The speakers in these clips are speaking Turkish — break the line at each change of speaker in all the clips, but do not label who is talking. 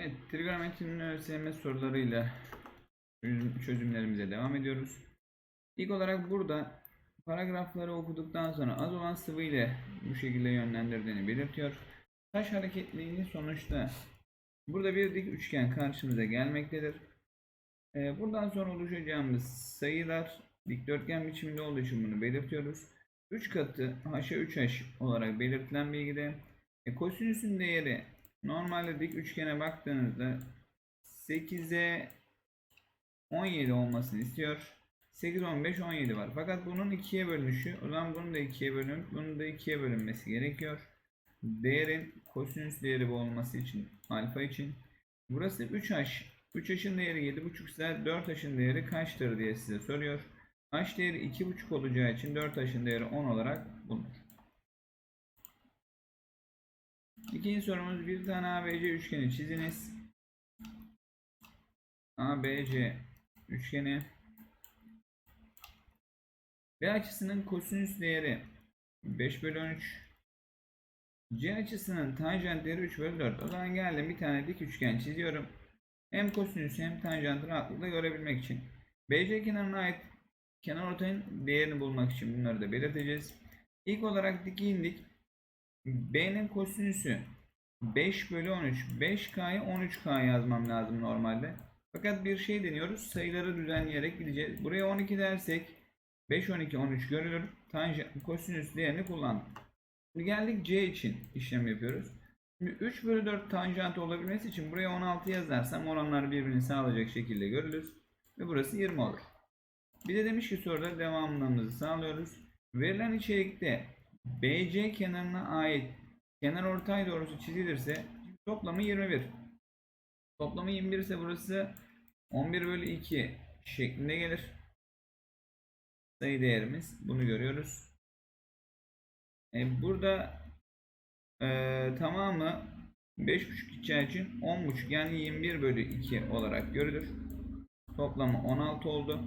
Evet, trigonometrinin ÖSYM sorularıyla çözüm- çözümlerimize devam ediyoruz. İlk olarak burada paragrafları okuduktan sonra az olan sıvı ile bu şekilde yönlendirdiğini belirtiyor. Taş hareketliliğini sonuçta burada bir dik üçgen karşımıza gelmektedir. Ee, buradan sonra oluşacağımız sayılar dikdörtgen biçiminde olduğu için bunu belirtiyoruz. 3 katı h'a 3h olarak belirtilen bilgide e, kosinüsün değeri normalde dik üçgene baktığınızda 8'e 17 olmasını istiyor. 8, 15, 17 var. Fakat bunun 2'ye bölünüşü, o zaman bunun da 2'ye bölünüp bunun da 2'ye bölünmesi gerekiyor. Değerin kosinüs değeri bu olması için, alfa için. Burası 3h. 3h'ın değeri 7,5 ise 4h'ın değeri kaçtır diye size soruyor. h değeri 2,5 olacağı için 4h'ın değeri 10 olarak bulunur. İkinci sorumuz bir tane ABC üçgeni çiziniz. ABC üçgeni. B açısının kosinüs değeri 5 bölü 13 C açısının tanjant değeri 3 bölü 4 o zaman geldim bir tane dik üçgen çiziyorum. Hem kosinüsü hem tanjantı rahatlıkla görebilmek için. BC kenarına ait kenar ortayın değerini bulmak için bunları da belirteceğiz. İlk olarak dik indik B'nin kosinüsü 5 bölü 13. 5K'yı 13K yazmam lazım normalde. Fakat bir şey deniyoruz. Sayıları düzenleyerek gideceğiz. Buraya 12 dersek 5, 12, 13 görülür. Tanjant, kosinüs değerini kullandık. Şimdi geldik C için işlem yapıyoruz. Şimdi 3 bölü 4 tanjant olabilmesi için buraya 16 yazarsam oranlar birbirini sağlayacak şekilde görülür. Ve burası 20 olur. Bir de demiş ki soruda devamlılığımızı sağlıyoruz. Verilen içerikte BC kenarına ait kenar ortay doğrusu çizilirse toplamı 21. Toplamı 21 ise burası 11 bölü 2 şeklinde gelir. Sayı değerimiz bunu görüyoruz. E, burada e, tamamı 5.5 gideceği için 10.5 yani 21 bölü 2 olarak görülür. Toplamı 16 oldu.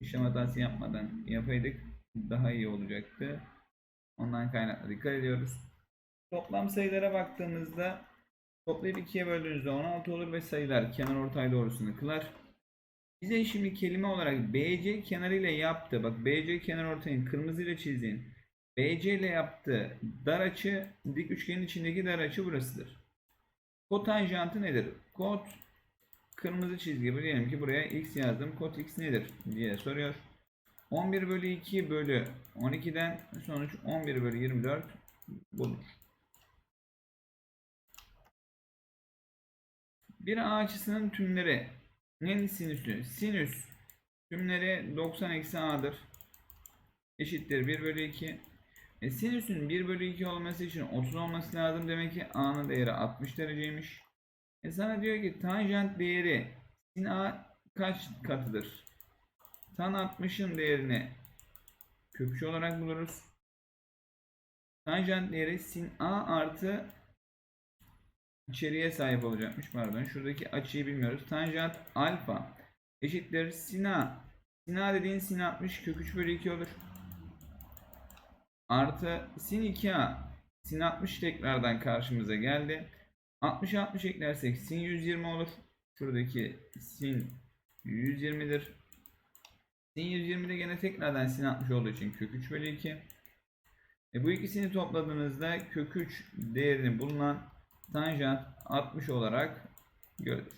İşlem hatası yapmadan yapaydık daha iyi olacaktı. Ondan kaynaklı dikkat ediyoruz. Toplam sayılara baktığımızda toplayıp ikiye böldüğünüzde 16 olur ve sayılar kenar ortay doğrusunu kılar. Bize şimdi kelime olarak BC kenarıyla yaptı. Bak BC kenar ortayın kırmızı ile çizdiğin. BC ile yaptığı dar açı dik üçgenin içindeki dar açı burasıdır. Kotanjantı nedir? Kot kırmızı çizgi diyelim ki buraya x yazdım. Kot x nedir diye soruyor. 11 bölü 2 bölü 12'den sonuç 11 bölü 24 bulur. Bir açısının tümleri nenin sinüsü? Sinüs tümleri 90 eksi A'dır. Eşittir 1 bölü 2. E, sinüsün 1 bölü 2 olması için 30 olması lazım. Demek ki A'nın değeri 60 dereceymiş. E sana diyor ki tanjant değeri sin A kaç katıdır? Tan 60'ın değerini kökçü olarak buluruz. Tanjant değeri sin A artı içeriye sahip olacakmış pardon. Şuradaki açıyı bilmiyoruz. Tanjant alfa eşittir sin A. Sin A dediğin sin 60 kök 3 bölü 2 olur. Artı sin 2A. Sin 60 tekrardan karşımıza geldi. 60 60 eklersek sin 120 olur. Şuradaki sin 120'dir. Sin 120'de gene tekrardan sin 60 olduğu için kök 3 bölü 2. E bu ikisini topladığınızda kök 3 değerini bulunan tanjant 60 olarak görülür.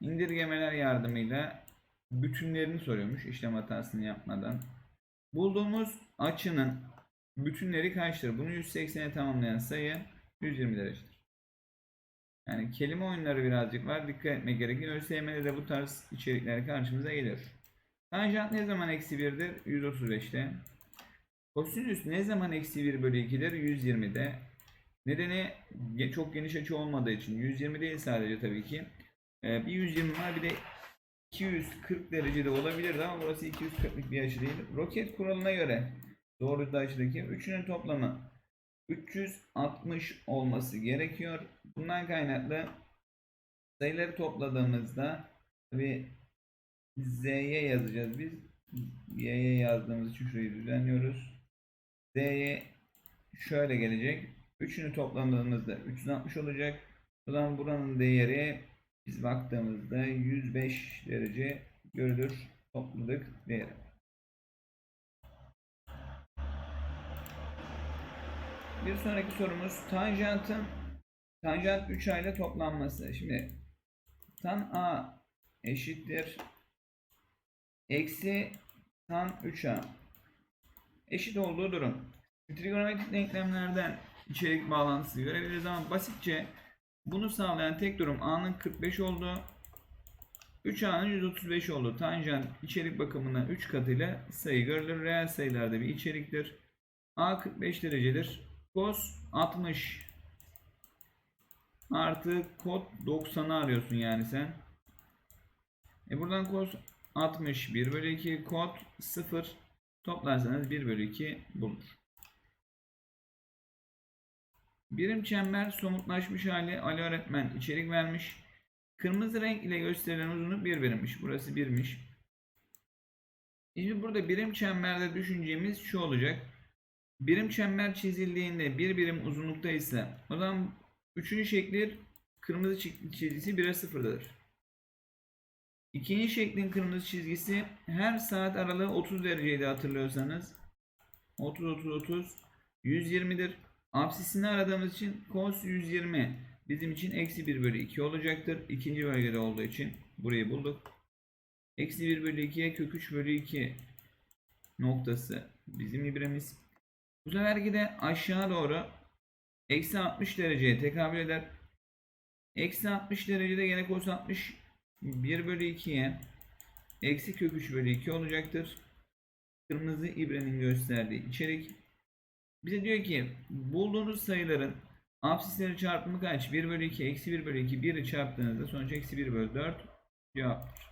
İndirgemeler yardımıyla bütünlerini soruyormuş işlem hatasını yapmadan. Bulduğumuz açının bütünleri kaçtır? Bunu 180'e tamamlayan sayı 120 derecedir. Yani kelime oyunları birazcık var. Dikkat etmek gerekiyor. ÖSYM'de de bu tarz içerikler karşımıza geliyor. Tanjant ne zaman eksi 1'dir? 135'te. Kosinüs ne zaman eksi 1 bölü 2'dir? 120'de. Nedeni çok geniş açı olmadığı için 120 değil sadece tabii ki. Ee, bir 120 var bir de 240 derecede olabilirdi ama burası 240'lık bir açı değil. Roket kuralına göre doğru açıdaki üçünün toplamı 360 olması gerekiyor. Bundan kaynaklı sayıları topladığımızda tabii Z'ye yazacağız biz. Y'ye yazdığımız için şurayı düzenliyoruz. Z'ye şöyle gelecek. Üçünü topladığımızda 360 olacak. O zaman buranın değeri biz baktığımızda 105 derece görülür. Topladık değeri. Bir sonraki sorumuz tanjantın tanjant 3 ile toplanması. Şimdi tan A eşittir eksi tan 3A eşit olduğu durum. Trigonometrik denklemlerden içerik bağlantısı görebiliriz ama basitçe bunu sağlayan tek durum A'nın 45 olduğu 3A'nın 135 olduğu tanjant içerik bakımından 3 katıyla sayı görülür. Reel sayılarda bir içeriktir. A 45 derecedir. Cos 60 artı kod 90'ı arıyorsun yani sen. E buradan cos 60 1 bölü 2 kod 0 toplarsanız 1 bölü 2 bulunur. Birim çember somutlaşmış hali Ali öğretmen içerik vermiş. Kırmızı renk ile gösterilen uzunluk 1 birimmiş. Burası 1'miş. Şimdi burada birim çemberde düşüneceğimiz şu olacak. Birim çember çizildiğinde bir birim uzunlukta ise o zaman üçüncü şekli kırmızı çizgisi 1'e 0'dadır. İkinci şeklin kırmızı çizgisi her saat aralığı 30 dereceydi hatırlıyorsanız. 30 30 30 120'dir. Apsisini aradığımız için cos 120 bizim için eksi 1 bölü 2 olacaktır. İkinci bölgede olduğu için burayı bulduk. Eksi 1 bölü 2'ye kök 3 bölü 2 noktası bizim ibremiz. Bu seferki de aşağı doğru eksi 60 dereceye tekabül eder. Eksi 60 derecede gene cos 60 1 bölü 2'ye eksi kök 3 bölü 2 olacaktır. Kırmızı ibrenin gösterdiği içerik. Bize diyor ki bulduğunuz sayıların absisleri çarpımı kaç? 1 bölü 2 eksi 1 bölü 2 1'i çarptığınızda sonuç eksi 1 bölü 4 cevaptır.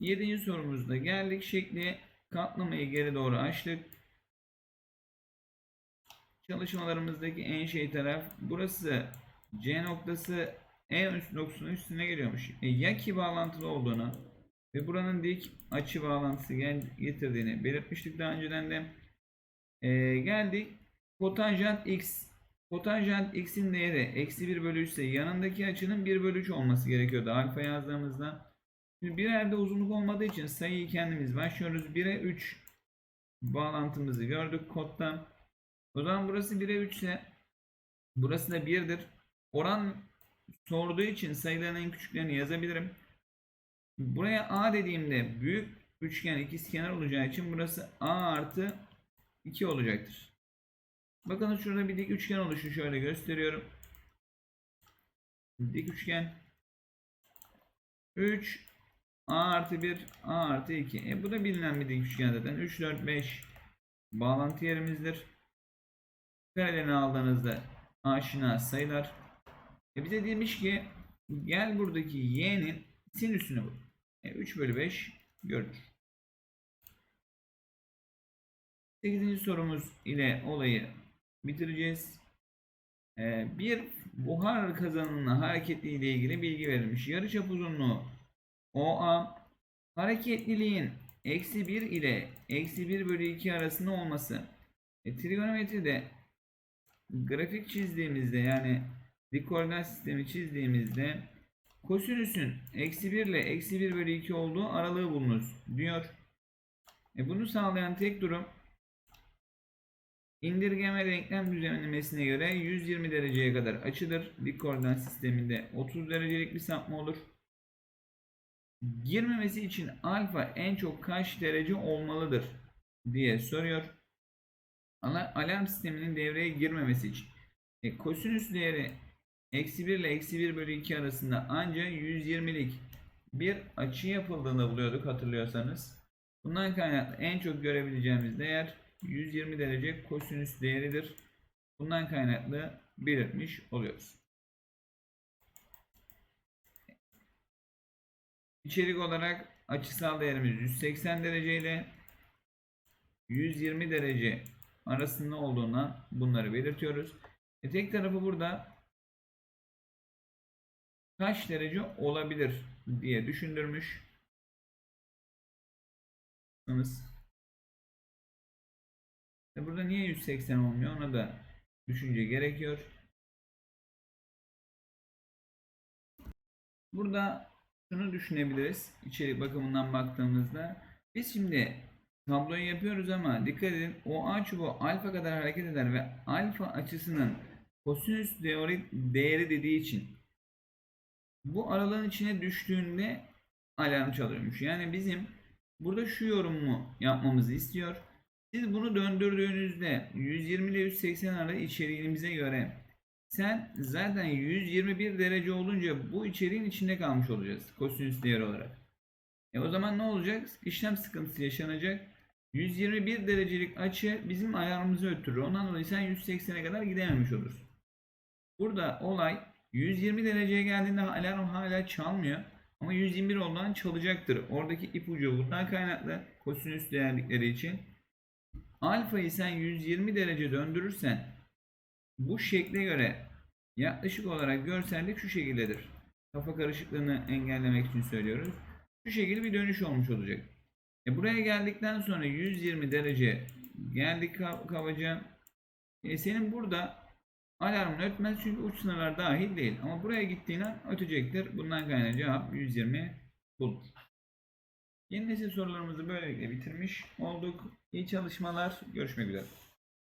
Yedinci sorumuzda geldik. Şekli katlamayı geri doğru açtık. Çalışmalarımızdaki en şey taraf burası C noktası en üst noktasının üstüne geliyormuş. E, ya ki bağlantılı olduğunu ve buranın dik açı bağlantısı gel getirdiğini belirtmiştik daha önceden de. E, geldik kotanjant x. Kotanjant x'in değeri eksi 1 bölü 3 ise yanındaki açının 1 bölü 3 olması gerekiyordu alfa yazdığımızda. Şimdi bir yerde uzunluk olmadığı için sayıyı kendimiz başlıyoruz. 1'e 3 bağlantımızı gördük koddan. O zaman burası 1'e 3 ise burası da 1'dir. Oran sorduğu için sayıların en küçüklerini yazabilirim. Buraya A dediğimde büyük üçgen ikizkenar olacağı için burası A artı 2 olacaktır. Bakın şurada bir dik üçgen oluşu şöyle gösteriyorum. Dik üçgen 3 A artı 1 A artı 2. E bu da bilinen bir dik üçgen zaten. 3 4 5 bağlantı yerimizdir. Karelerini aldığınızda aşina sayılar. E bize demiş ki gel buradaki y'nin sinüsünü bul. E 3 bölü 5 görülür. 8. sorumuz ile olayı bitireceğiz. E, bir buhar kazanının hareketliği ile ilgili bilgi verilmiş. Yarıçap uzunluğu OA hareketliliğin eksi 1 ile eksi 1 bölü 2 arasında olması. E, trigonometride grafik çizdiğimizde yani dik koordinat sistemi çizdiğimizde kosinüsün eksi 1 ile eksi 1 bölü 2 olduğu aralığı bulunuz diyor. E bunu sağlayan tek durum indirgeme denklem düzenlemesine göre 120 dereceye kadar açıdır. Dik koordinat sisteminde 30 derecelik bir sapma olur. Girmemesi için alfa en çok kaç derece olmalıdır diye soruyor. Alarm sisteminin devreye girmemesi için. E, kosinüs değeri eksi 1 ile eksi 1 bölü 2 arasında ancak 120'lik bir açı yapıldığını buluyorduk hatırlıyorsanız. Bundan kaynaklı en çok görebileceğimiz değer 120 derece kosinüs değeridir. Bundan kaynaklı belirtmiş oluyoruz. İçerik olarak açısal değerimiz 180 derece ile 120 derece arasında olduğuna bunları belirtiyoruz. E tek tarafı burada kaç derece olabilir diye düşündürmüş. E burada niye 180 olmuyor ona da düşünce gerekiyor. Burada şunu düşünebiliriz içerik bakımından baktığımızda. Biz şimdi tabloyu yapıyoruz ama dikkat edin o A çubuğu alfa kadar hareket eder ve alfa açısının kosinüs teori değeri dediği için bu aralığın içine düştüğünde alarm çalıyormuş. Yani bizim burada şu yorumu yapmamızı istiyor. Siz bunu döndürdüğünüzde 120 ile 180 arası içeriğimize göre sen zaten 121 derece olunca bu içeriğin içinde kalmış olacağız kosinüs değeri olarak. E o zaman ne olacak? İşlem sıkıntısı yaşanacak. 121 derecelik açı bizim ayarımızı öttürür. Ondan dolayı sen 180'e kadar gidememiş olursun. Burada olay 120 dereceye geldiğinde alarm hala çalmıyor. Ama 121 olduğundan çalacaktır. Oradaki ipucu bundan kaynaklı kosinüs değerlikleri için. Alfayı sen 120 derece döndürürsen bu şekle göre yaklaşık olarak görsellik şu şekildedir. Kafa karışıklığını engellemek için söylüyoruz. Şu şekilde bir dönüş olmuş olacak. E buraya geldikten sonra 120 derece geldik ka- kabaca. E senin burada alarmın ötmez çünkü uç sınırlar dahil değil. Ama buraya gittiğin an ötecektir. Bundan kaynağı cevap 120 budur. Yeni nesil sorularımızı böylelikle bitirmiş olduk. İyi çalışmalar. Görüşmek üzere.